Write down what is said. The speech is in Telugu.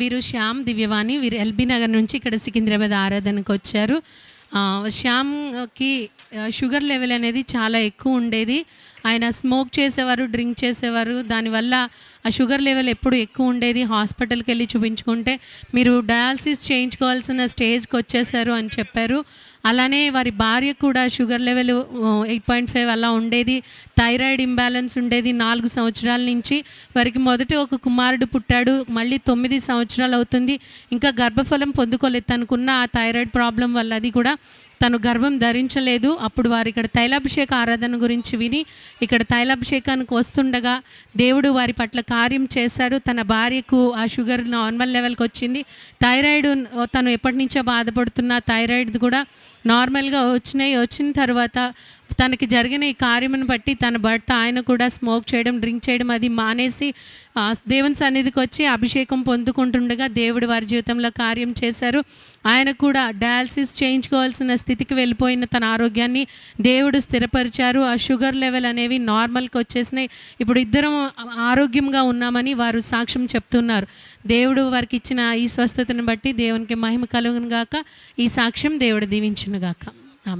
వీరు శ్యామ్ దివ్యవాణి వీరు ఎల్బీ నగర్ నుంచి ఇక్కడ సికింద్రాబాద్ ఆరాధనకు వచ్చారు. శ్యామ్కి షుగర్ లెవెల్ అనేది చాలా ఎక్కువ ఉండేది. ఆయన స్మోక్ చేసేవారు డ్రింక్ చేసేవారు. దానివల్ల ఆ షుగర్ లెవెల్ ఎప్పుడు ఎక్కువ ఉండేది. హాస్పిటల్కి వెళ్ళి చూపించుకుంటే మీరు డయాలసిస్ చేయించుకోవాల్సిన స్టేజ్కి వచ్చేసారు అని చెప్పారు. అలానే వారి భార్య కూడా sugar level eight point five అలా ఉండేది. థైరాయిడ్ ఇంబ్యాలెన్స్ ఉండేది నాలుగు సంవత్సరాల నుంచి. వారికి మొదట ఒక కుమారుడు పుట్టాడు. మళ్ళీ తొమ్మిది సంవత్సరాలు అవుతుంది. ఇంకా గర్భఫలం పొందుకోలేదు. తనకున్న ఆ థైరాయిడ్ ప్రాబ్లం వల్ల అది కూడా తను గర్భం ధరించలేదు. అప్పుడు వారు ఇక్కడ తైలాభిషేక ఆరాధన గురించి విని ఇక్కడ తైలాభిషేకానికి వస్తుండగా దేవుడు వారి పట్ల కార్యం చేశాడు. తన భార్యకు ఆ షుగర్ నార్మల్ లెవెల్కి వచ్చింది. థైరాయిడ్ తను ఎప్పటి నుంచో బాధపడుతున్న థైరాయిడ్ కూడా నార్మల్గా వచ్చినాయి. వచ్చిన తర్వాత తనకి జరిగిన ఈ కార్యమును బట్టి తన భర్త ఆయన కూడా స్మోక్ చేయడం డ్రింక్ చేయడం అది మానేసి దేవుని సన్నిధికి వచ్చి అభిషేకం పొందుకుంటుండగా దేవుడు వారి జీవితంలో కార్యం చేశారు. ఆయన కూడా డయాలసిస్ చేయించుకోవాల్సిన స్థితికి వెళ్ళిపోయిన తన ఆరోగ్యాన్ని దేవుడు స్థిరపరిచారు. ఆ షుగర్ లెవెల్ అనేవి నార్మల్కి వచ్చేసినాయి. ఇప్పుడు ఇద్దరం ఆరోగ్యంగా ఉన్నామని వారు సాక్ష్యం చెప్తున్నారు. దేవుడు వారికి ఇచ్చిన ఈ స్వస్థతను బట్టి దేవునికి మహిమ కలుగును గాక ఈ సాక్ష్యం దేవుడు దీవించునుగాక. గాక